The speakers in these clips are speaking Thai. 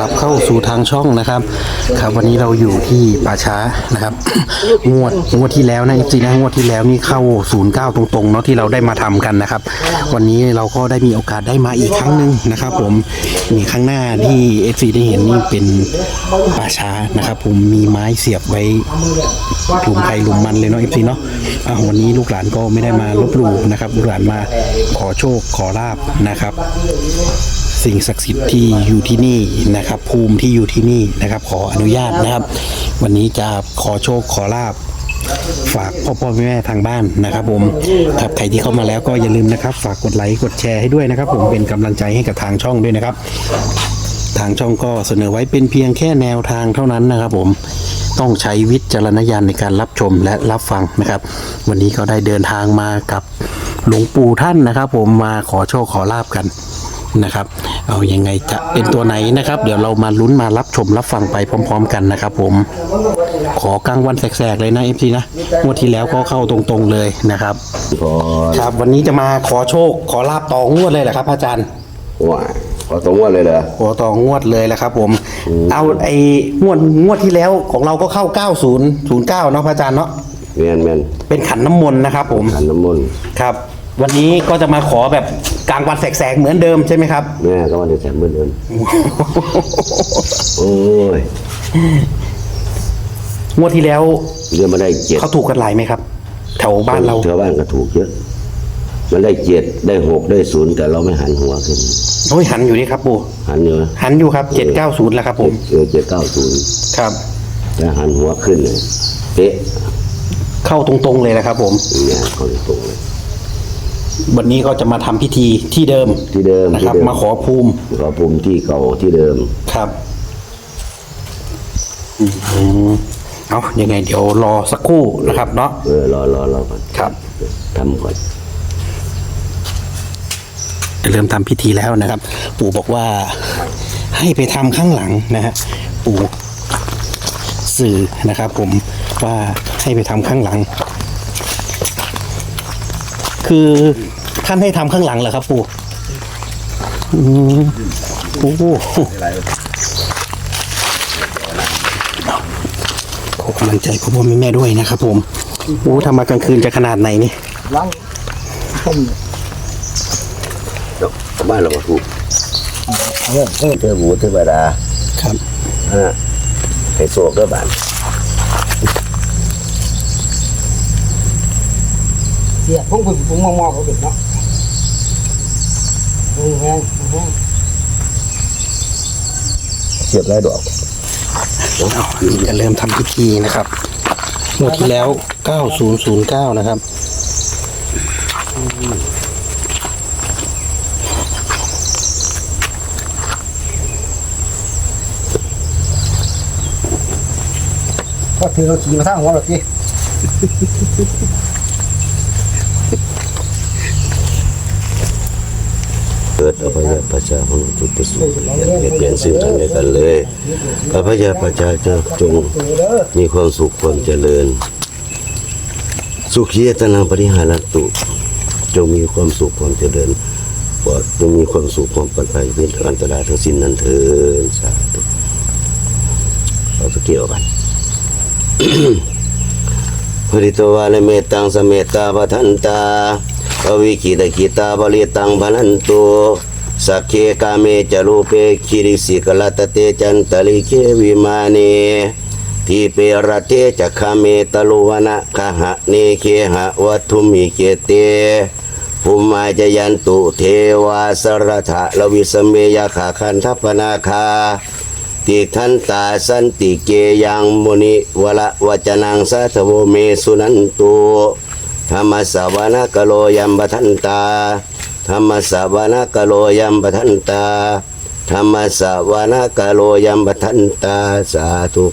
รับเข้าสู่ทางช่องนะครับ ครับวันนี้เราอยู่ที่ป่าช้านะครับ งวดงวดที่แล้วนะจริงนะงวดที่แล้วนี่เข้า09ตรงๆเนาะที่เราได้มาทำกันนะครับ วันนี้เราก็ได้มีโอกาสได้มาอีกครั้งหนึ่งนะครับ ผมมีข้างหน้าที่เอฟซีได้เห็นนี่เป็นป่าช้านะครับ ผมมีไม้เสียบไว้หลุมใครหลุมมันเลยเนาะเอฟซีเนาะวันนี้ลูกหลานก็ไม่ได้มาลบหลู่นะครับลูกหลานมาขอโชคขอลาบนะครับ สิ่งศักดิ์สิทธิ์ที่อยู่ที่นี่นะครับ ภูมิที่อยู่ที่นี่นะครับ ขออนุญาตนะครับ วันนี้จะขอโชคขอลาบฝากพ่อพ่อแม่แม่ทางบ้านนะครับ ผมครับใครที่เข้ามาแล้วก็อย่าลืมนะครับ ฝากกดไลค์กดแชร์ให้ด้วยนะครับ ผมเป็นกำลังใจให้กับทางช่องด้วยนะครับ ทางช่องก็เสนอไว้เป็นเพียงแค่แนวทางเท่านั้นนะครับ ผมต้องใช้วิจารณญาณในการรับชมและรับฟังนะครับ วันนี้ก็ได้เดินทางมากับหลวงปู่ท่านนะครับ ผมมาขอโชคขอลาบกัน นะครับเอายังไงจะเป็นตัวไหนนะครับ เดี๋ยวเรามาลุ้นมารับชมรับฟังไปพร้อม ๆ กันนะครับ ผมขอกลางวันแสกๆเลยนะเอฟซีนะงวดที่แล้วก็เข้าตรงๆเลยนะครับขอครับ วันนี้จะมาขอโชค ขอลาบต่องวดเลยเหรอครับ อาจารย์ว่าขอตรงว่าเลยเหรอขอต่องวดเลยแหละครับ ผม เอาไอ้งวดงวดที่แล้วของเราก็เข้า 9009เนาะพระอาจารย์เนาะแม่นแม่นเป็นขันน้ำมนต์นะครับ ผมขันน้ำมนต์ครับ วันนี้ก็จะมาขอแบบกลางวันแสกๆเหมือนเดิมใช่ไหมครับ แม่ก็ว่าจะแสนเหมือนเดิมโอ้ยงวดที่แล้วเรื่องมาได้เจ็ดเขาถูกกันหลายไหมครับ แถวบ้านเราชาวบ้านก็ถูกเยอะมันได้เจ็ดได้หกได้ศูนย์แต่เราไม่หันหัวขึ้นโอ้ยหันอยู่นี่ครับปู่หันอยู่นะหันอยู่ครับ790แล้วครับผมเออเจ็ดเก้าศูนย์ครับแล้วหันหัวขึ้นเลยเป๊ะเข้าตรงๆเลยนะครับผมเนี่ยเขาตรงเลย วันนี้ก็จะมาทำพิธีที่เดิมที่เดิมนะครับ ที่เดิมาขอภูมิขอภูมิที่เก่าที่เดิม ครับอืมเอายังไงเดี๋ยวรอสักครู่นะครับเนาะ เออรอรอรอก่อนครับ ทำก่อน เริ่มทำพิธีแล้วนะครับ ปู่บอกว่าให้ไปทำข้างหลังนะฮะปู่สื่อนะครับ ผมว่าให้ไปทำข้างหลัง คือ ท่านให้ทำข้างหลังเหรอครับปู่อืมโอ้โหขอกำลังใจพ่อพ่อแม่แม่ด้วยนะครับผมโอ้ทำมากลางคืนจะขนาดไหนนี่ล้างต้มเดี๋ยวบ้านเราก็ถูกเออเออเทพบุเทวดาครับฮะให้โศกด้วยบ้านเสียพวกผมผมมองมองเขาเด็กเนาะ แห้งแห้งแห้งเสียบไรดอกเอาจะเริ่มทำพิธีนะครับงวดที่แล้ว 9009 นะครับ ก็ถือเราขี่มาทางหัวเราสิ เกิ ดอภัยประชาของจุประสูอย่าเปลี่ยนสิ่งทางเดียวกันเลยอภัยประชาจ้าจงมีความสุขความเจริญ สุขียตนาปริหารตุจงมีความสุขความเจริญปลอดจงมีความสุขความปลอดภัยเป็นอันตรายทั้งสิ้นนั้นเถิดสาธุเอาสกเกี่ยวกันปริตวาลเมตังสเมตตาปทันตา วิกิตกิตาบริตังพนันตุสักเคกาเมจรูเปคิริสิกลาตเตจันตลิเควิมาเนทีเปรเตจักขเมตลุวนะคหะเนเคหะวัตุมิเกเตภูมาจยันตุเทวาสรถะลวิสเมยาขาคันทัพนาคาติทันตาสันติเกยังมุนิวละวจนังสัทโวเมสุนันตุ ธรรมสาวนากโลยัมปทันตาธรรมสาวนากโลยัมปทันตาธรรมสาวนาคโลยัมปทันตาสาธุ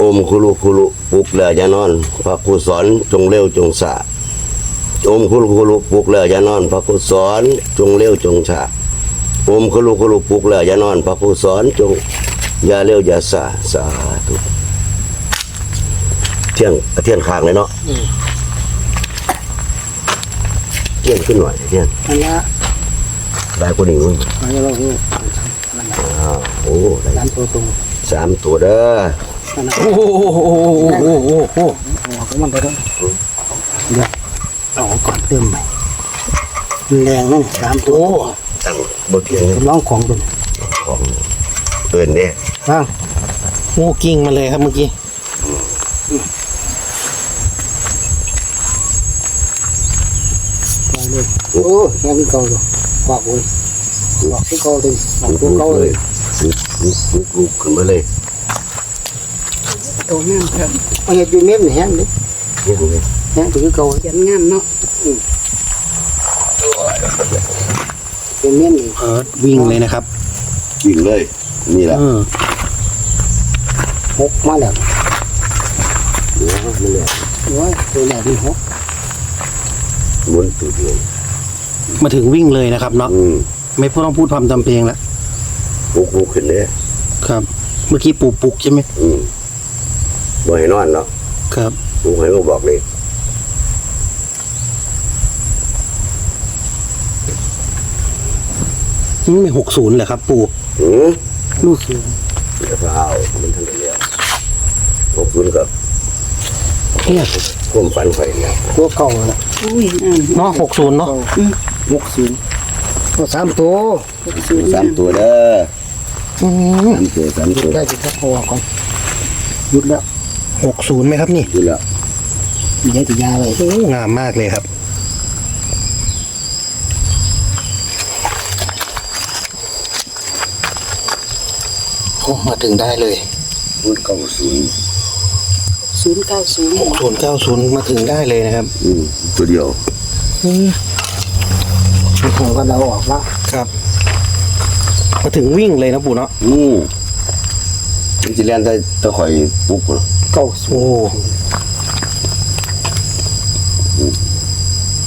อมคุลุคุลุปลุกเหลือจะนอนพระกุศลจงเร็วจงสาอมคุลุคุลุปลุกเหลือจะนอนพระกุศลจงเร็วจงชาอมขลุขลุปลุกแล้วอย่านอนพระผู้สอนจงอย่าเร็วอย่าสาสาธุ เที่ยงเที่ยงคางเลยเนาะเที่ยงขึ้นหน่อยเที่ยงอันละได้คนหนึ่งอันละเราาวโอ้ได้สามตัวตรงสามตัวเด้อนั่นน่ะโอ้โหโอ้โหโอ้โหโอ้โหเอาของมันไปทั้งเดี๋ยวเอาก่อนเติมใหม่มันแรงนั่นสามตัวตั้งบทเทียนทดลองของตัวนี้ของเอินเนี่ยบ้างงูกิ้งมาเลยครับเมื่อกี้ ไปเลย โอ้แค่นี้เก่าตัวขวากเลยขวากที่เก่าเลยขวากตัวเก่าเลยลุกลุกลุกลุกขึ้นมาเลยตัวงามครับอันนี้อยู่เม็ดนี่แห้งเลยนี่ดูนี่แห้งตัวที่เก่าเขียนงามเนาะเป็นเม็ดนี่เออวิ่งเลยนะครับ วิ่งเลย นี่แหละเออหกมาแล้วเดี๋ยวมันเลยโอ้ยตัวใหญ่ที่หกหมุนตัวเดียว มาถึงวิ่งเลยนะครับเนาะอืมไม่ต้องพูดความจำเพลงแล้วลุกลุกขึ้นเลยครับ เมื่อกี้ปูปลุกใช่ไหมอืมบ่ให้นอนเนาะครับลุกให้มาบอกเลยนี่ไม่หกศูนย์เหรอครับ ปู่อืมลูกสูงเดี๋ยวเอามันทันได้แล้วหกศูนย์กับเนี่ยความฝันไฟเนี่ยตัวเก่าละอุ้ยงามเนาะหกศูนย์เนาะ หกศูนย์ตัวสามตัวสามตัวเด้ออืมสามตัวสามหยุตัดวได้จุดพอก่อนหยุดแล้วหกศูนย์ไหมครับนี่ดูแล้วมีได้ติยาเลยโอ้งามมากเลยครับโอ้มาถึงได้เลยพูดเก้าศูนย์ศูนย์เก้าศูนย์หกศูนย์เก้าศูนย์มาถึงได้เลยนะครับ อืมตัวเดียวมี ของกันเราออกละครับ มาถึงวิ่งเลยนะปู่เนาะอืมมันจะเรียนได้ตะข่อยปลุกเนาะเก้าศูโอ้นย์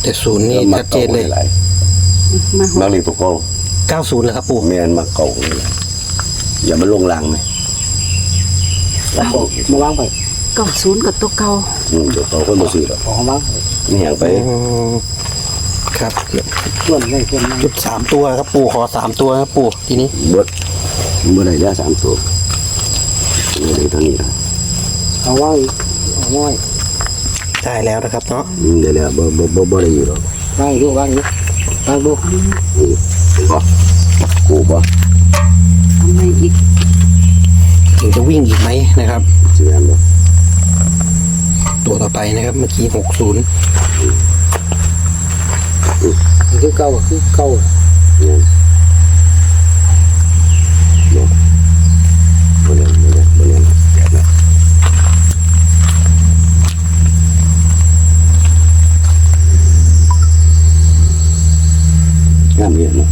แต่ศูนย์นี่ชัดเจนเลยหลายมาหมากเลยตัวเก่าเก้าศูนย์เลยครับปู่แม่นมาเก่าเลยล่ะอย่ามาลงลางไหมมาวางไปเก้าศูนย์กับตัวเก่าอืมเดี๋ยวเขาคนมาซื้อหรอกของวางนี่อย่างไป อืม ครับส่วนได้ส่วนนั้นจุดสามตัวครับ ปู่ขอสามตัวครับปู่ทีนี้เบิดเมื่อไรได้สามตัวเมื่อไรเท่านี้ละเอาวางอีกเอาวางได้แล้วนะครับเนาะอืมเดี๋ยวแล้วบ่บ่บ่บ่ได้อยู่หรอกวางอีกดูวางอีกวางดูอืมเห็นบ่กูบ่ทำไมอีกถึงจะวิ่งอีกไหมนะครับสิแม่นบ่ตัวต่อไปนะครับเมื่อกี้หกศูนย์ คือเก่าคือเก่าแม่นบ่บ่เล่นบ่เล่นบ่เล่นแบบนั้นงามเยอะเนาะ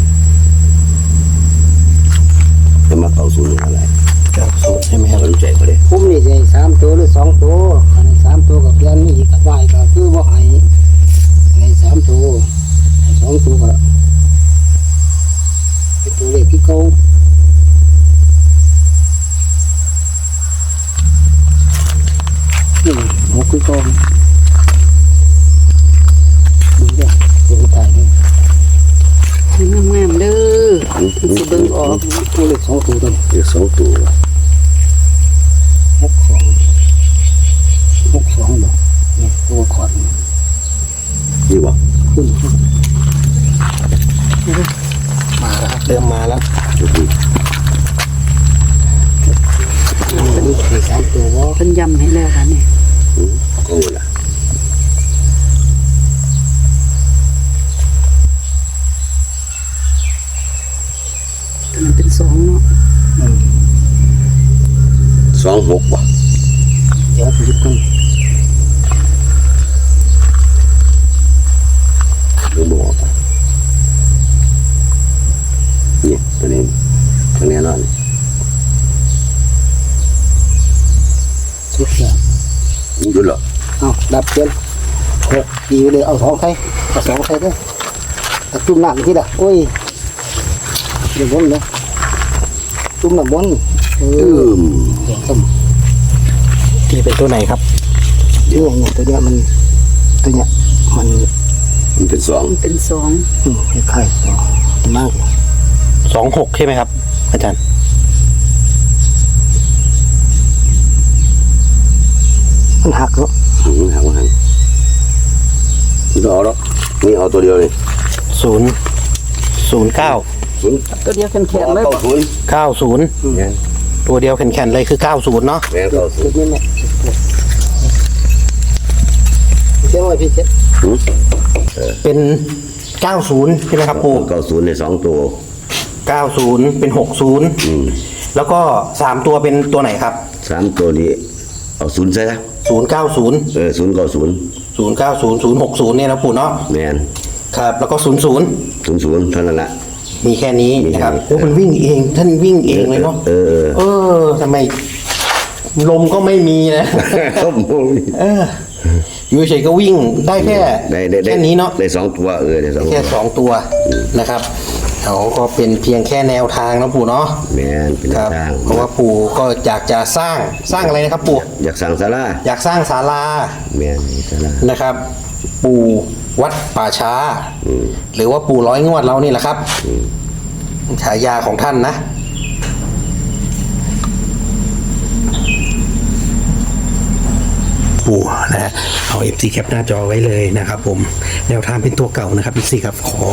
จะมาเก่าศูนย์อะไรเก้าศูนย์ใช่ไหมครับสนใจก็ได้คุ้มนี่จะสามตัวหรือสองตัวอันนี้สามตัวกับเพียนนี่อีกกับวายก็คือว่าหายในสามตัว ให้สองตัวก็เป็นตัวเลขที่เก่าอืมหกคือเก่าดูเด้อดูตายเด้องา มงามๆเด้อมันสิเบิ่งออกตัวเลขสองตัวตัวนี้เรียกสองตัวหกสองหกสองดอกนี่ตัวขอดนี่บ่ขึ้นมาแล้วครับเริ่มมาแล้วตัวนี้อันนี้คือสามตัวว่าเพิ่นย้ำให้แล้วค่ะเนี่ยอืมก็ล่ะตัวนั้นเป็นสองเนาะสองหกบ่เดี๋ยวไปยึดกัน หรือบ่ไปนี่ ตัวนี้ตัวนี้นอนสุดแล้วนี่ดูหรอเอาดับเทียนหกดีเลยเอาสองใครเอาสองใครด้วยเอาจุ่มน้ำที่ละโอ้ยเดี๋ยวบนเลยจุ่มน้ำบนเออือมเดี๋ยวต้มที่เป็นตัวไหนครับเรื่องเนี่ยตัวเนี้ยมันตัวเนี้ยมันมันเป็นสองมันเป็นสองอืมคล้ายๆตัวมาก สองหกใช่ไหมครับ อาจารย์ มันหักแล้วอืมหักว่าหักม่องเอาหรอกนี่เอาตัวเดียวเลยศูนย์ศูนย์เก้าศูนย์ตัวเดียวแข็งๆเลยเก้าศูนย์เก้าศูนย์ตัวเดียวแข็งๆเลยคือเก้าศูนย์เนาะเก้าศูนย์นี้แเจ้าไอ้พี่เจ็ด เป็นเก้าศูนย์ใช่ไหมครับปูเก้าศูนย์ในสองตัว เก้าศูนย์เป็นหกศูนย์อืมแล้วก็สามตัวเป็นตัวไหนครับสามตัวนี้เอาศูนย์ใช่ไหมศูนย์เก้าศูนย์เออศูนย์เก้าศูนย์ศูนย์เก้าศูนย์ศูนย์หกศูนย์เนี่ยนะปู่เนาะแม่นครับ แล้วก็ศูนย์ศูนย์ศูนย์ศูนย์เท่านั้นแหละ มีแค่นี้นะครับมีแค่นี้โอ้มันวิ่งเองท่านวิ่งเองเลยเนาะเออเออ เออทำไม ลมก็ไม่มีนะ ครับผมเอออยู่เฉยๆก็วิ่งได้แค่ได้ได้ได้แค่นี้เนาะได้สองตัวเออได้สองแค่สองตัวนะครับ เขาก็เป็นเพียงแค่แนวทางนะปู่เนาะแม่นเป็นครับ ทางเพราะว่าปู่ก็อยากจะสร้างสร้างอะไรนะครับปู่ อยากสั่งศาลาอยากสร้างศาลาแม่นมีศาลานะครับ ปู่วัดป่าช้า หรือว่าปู่ร้อยงวดเรานี่แหละครับฉายาของท่านนะ ปู่นะฮะ เอา FC แคปหน้าจอไว้เลยนะครับผมแนวทางเป็นตัวเก่านะครับ FC ครับขอ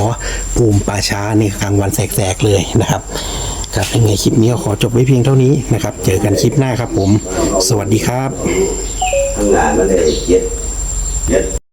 ปูมป่าช้านี่กลางวันแสกๆเลยนะครับครับยังไงคลิปนี้ขอจบไว้เพียงเท่านี้นะครับ เจอกันคลิปหน้าครับผม สวัสดีครับทำงานก็เลยเย็ดเย็ด